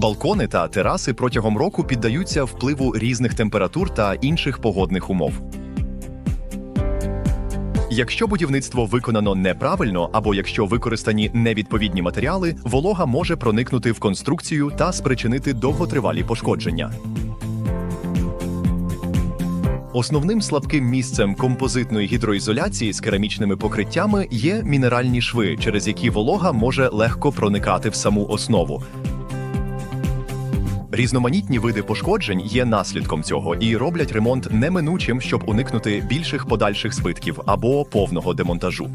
Балкони та тераси протягом року піддаються впливу різних температур та інших погодних умов. Якщо будівництво виконано неправильно або якщо використані невідповідні матеріали, волога може проникнути в конструкцію та спричинити довготривалі пошкодження. Основним слабким місцем композитної гідроізоляції з керамічними покриттями є мінеральні шви, через які волога може легко проникати в саму основу. Різноманітні види пошкоджень є наслідком цього і роблять ремонт неминучим, щоб уникнути більших подальших збитків або повного демонтажу.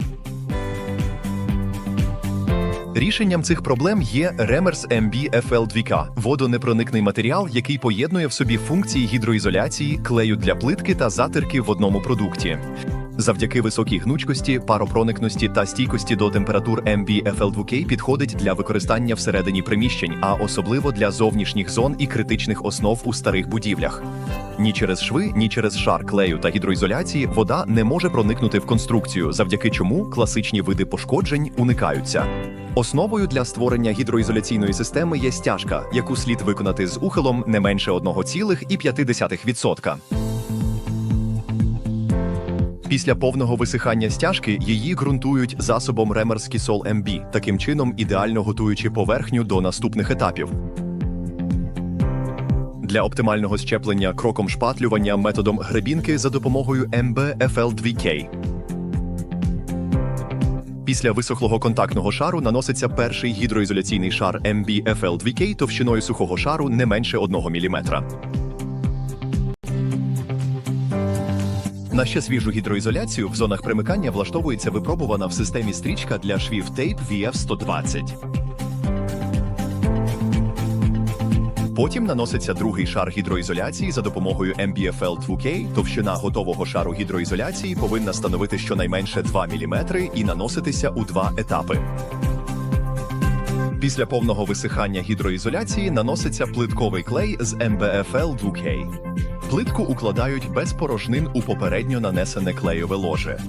Рішенням цих проблем є Remers MB FL2K – водонепроникний матеріал, який поєднує в собі функції гідроізоляції, клею для плитки та затирки в одному продукті. Завдяки високій гнучкості, паропроникності та стійкості до температур MB FL2K підходить для використання всередині приміщень, а особливо для зовнішніх зон і критичних основ у старих будівлях. Ні через шви, ні через шар клею та гідроізоляції вода не може проникнути в конструкцію, завдяки чому класичні види пошкоджень уникаються. Основою для створення гідроізоляційної системи є стяжка, яку слід виконати з ухилом не менше 1,5%. Після повного висихання стяжки її ґрунтують засобом Remers Kisol MB, таким чином ідеально готуючи поверхню до наступних етапів. Для оптимального щеплення кроком шпатлювання методом гребінки за допомогою MB-FL2K. Після висохлого контактного шару наноситься перший гідроізоляційний шар MB-FL2K товщиною сухого шару не менше 1 мм. На ще свіжу гідроізоляцію в зонах примикання влаштовується випробувана в системі стрічка для швів Tape VF120. Потім наноситься другий шар гідроізоляції за допомогою MBFL 2K. Товщина готового шару гідроізоляції повинна становити щонайменше 2 мм і наноситися у два етапи. Після повного висихання гідроізоляції наноситься плитковий клей з MBFL 2K. Плитку укладають без порожнин у попередньо нанесене клейове ложе.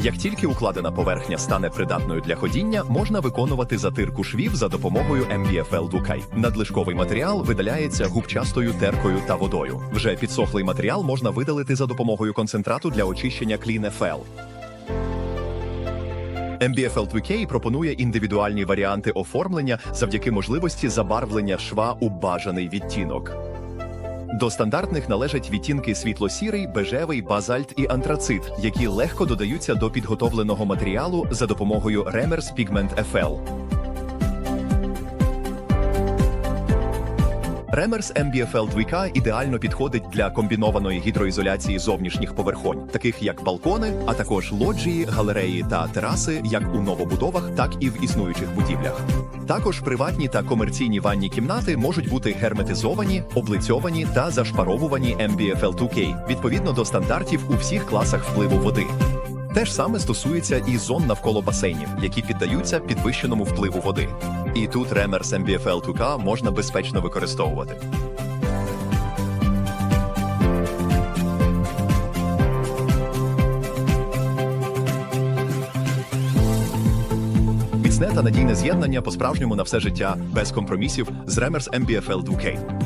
Як тільки укладена поверхня стане придатною для ходіння, можна виконувати затирку швів за допомогою MBFL 2K. Надлишковий матеріал видаляється губчастою теркою та водою. Вже підсохлий матеріал можна видалити за допомогою концентрату для очищення Clean FL. MBFL 2K пропонує індивідуальні варіанти оформлення завдяки можливості забарвлення шва у бажаний відтінок. До стандартних належать відтінки світло-сірий, бежевий, базальт і антрацит, які легко додаються до підготовленого матеріалу за допомогою Remers Pigment FL. Remers MBFL 2K ідеально підходить для комбінованої гідроізоляції зовнішніх поверхонь, таких як балкони, а також лоджії, галереї та тераси, як у новобудовах, так і в існуючих будівлях. Також приватні та комерційні ванні кімнати можуть бути герметизовані, облицьовані та зашпаровувані MBFL 2K відповідно до стандартів у всіх класах впливу води. Те ж саме стосується і зон навколо басейнів, які піддаються підвищеному впливу води. І тут Remers MBFL 2K можна безпечно використовувати. Міцне та надійне з'єднання по-справжньому на все життя без компромісів з Remers MBFL 2K.